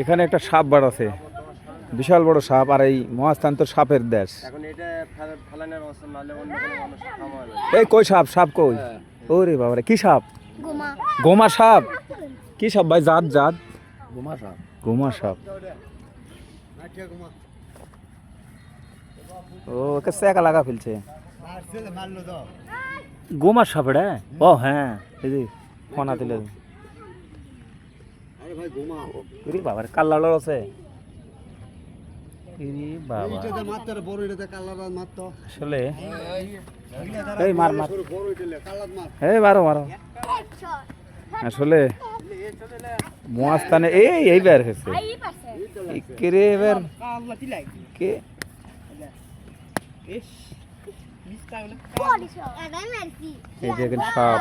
এখানে একটা সাপ বার আছে। বিশাল বড় সাপ আর এই মহাস্থান তো সাপের দেশ। এই কই সাপ? সাপ কই? ওরে বাবারে কি সাপ? গোমা। গোমা সাপ? কি সাপ ভাই জাত জাত? গোমা সাপ। গোমা সাপ। ও ওকে সেকা লাগা ফেলছে। গোমা সাপ রে ও হ্যাঁ। এই যে ফোনা দিলে। ইরি বাবার আছে। ইরি বাবা। এটাতে মাত্র বড় এটাতে কালার মাত্র আসলে এই মার মার। বড় এটালে এই মারো মারো। আসলে মহাস্থানে এই এই হয়েছে। আই পাশে এই কে? রে এবার কে পড়িস এটাই মারছি এই দেখেন সাপ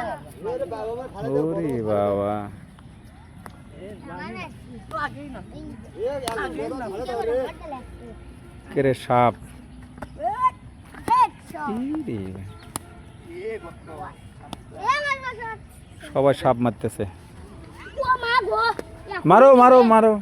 ওরে বাবা। কে রে সাপ। সবাই সাপ মারতেছে। মারো মারো মারো।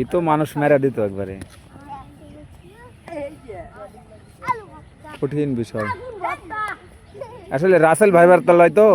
ই তো মানুষ মেরা দিত একবারে। কঠিন বিষয়। আসলে রাসেল ভাইবার তলায় তো?